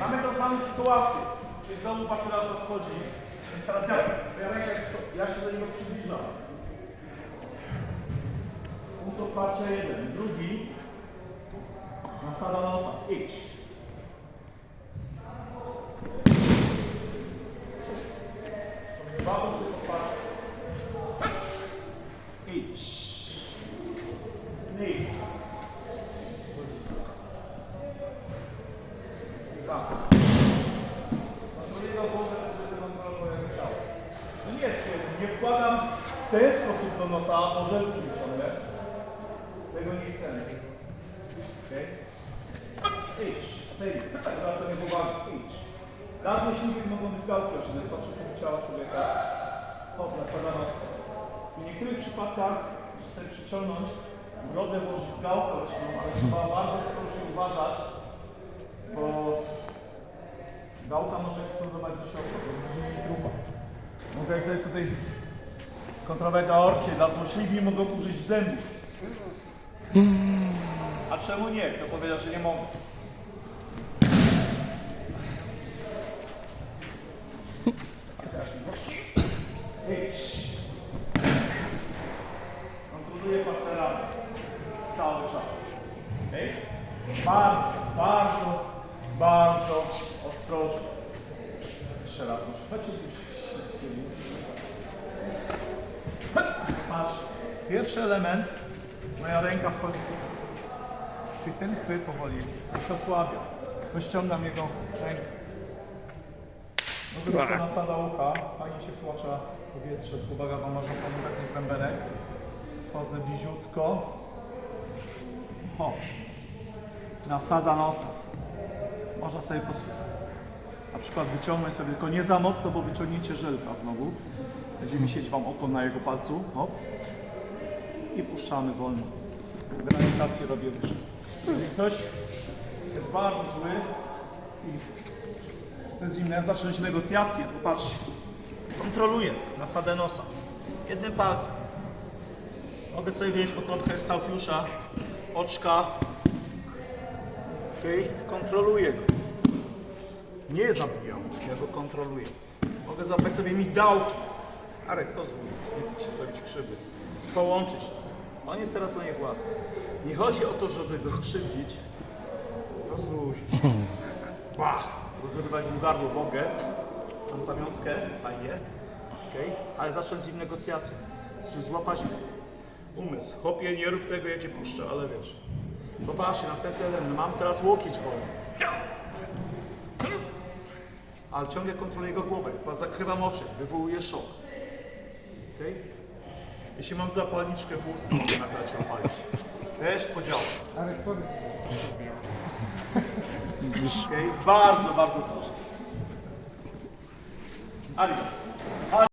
mamy tą samą sytuację. Czyli znowu odchodzi. Więc teraz ja, ja się do niego przybliżam. Punkt otwarcia jeden. Drugi. Nasada nosa. Idź. Dwa punkty otwarcia. Idź. Idź. Za. Zasłonię głowę, żeby kontrolować ciało. No nie jest świetnie. Nie wkładam w ten sposób do nosa, a orzelki wyciągnę. Tego nie chcemy. Okej? Idź. Tej. Zwracamy uwagę. Idź. Raz myślniki mogą być gałki oczne, są przy ciała człowieka. Hop, nasada nosa. W niektórych przypadkach chcę przyciągnąć brodę, włożyć w gałkę oczną, ale trzeba bardzo ostrożnie uważać, bo gałka może eksplodować do środka, to może mieć grupa. Mogę sobie tutaj kontrolować aorcie, dla złośliwi mogą użyć zębów. A czemu nie? Kto powiedział, że nie mogą? Idź. Kontroluję partnera cały czas. Okay? Bardzo, bardzo, bardzo ostrożnie. Jeszcze raz muszę. Chodźcie Pierwszy element. Moja ręka wchodzi. I ten chwyt powoli się osłabia. Rozciągam jego rękę. No to nasada ucha, fajnie się tłocza powietrze, uwaga, bo można pomagać ten bębenek. Wchodzę bliziutko. O. Nasada nosa. Można sobie na przykład wyciągnąć sobie, tylko nie za mocno, bo wyciągniecie żelka znowu. Będzie wisieć Wam oko na jego palcu. Hop. I puszczamy wolno. Grawitację robię. Jeżeli ktoś jest bardzo zły i chce z nim zacząć negocjacje, popatrzcie. Kontroluję nasadę nosa. Jednym palcem. Mogę sobie wziąć pod kątkę stałkiusza, oczka. Okay. Kontroluję go. Nie zabijam, ja go kontroluję. Mogę złapać sobie migdałki. Arek, pozwól, nie chcę się zrobić krzywdy. Połączyć to. On jest teraz na nie władzy. Nie chodzi o to, żeby go skrzywdzić, rozluźnić. Bach! Rozrywać mu gardło mogę. Mam pamiątkę, fajnie. Okay. Ale zacząć z nim negocjacje. Zacząć złapać umysł. Chłopie, nie rób tego, ja cię puszczę, ale wiesz. Popatrzcie, następny element. Mam teraz łokieć wolny. Ale ciągle kontroluję jego głowę. Zakrywam oczy, wywołuję szok. Okay? Jeśli mam zapalniczkę ust, mogę nagrać ją palić. Też podziała. Arek, powiedz. Okay? Bardzo, bardzo ostrożnie. Adios.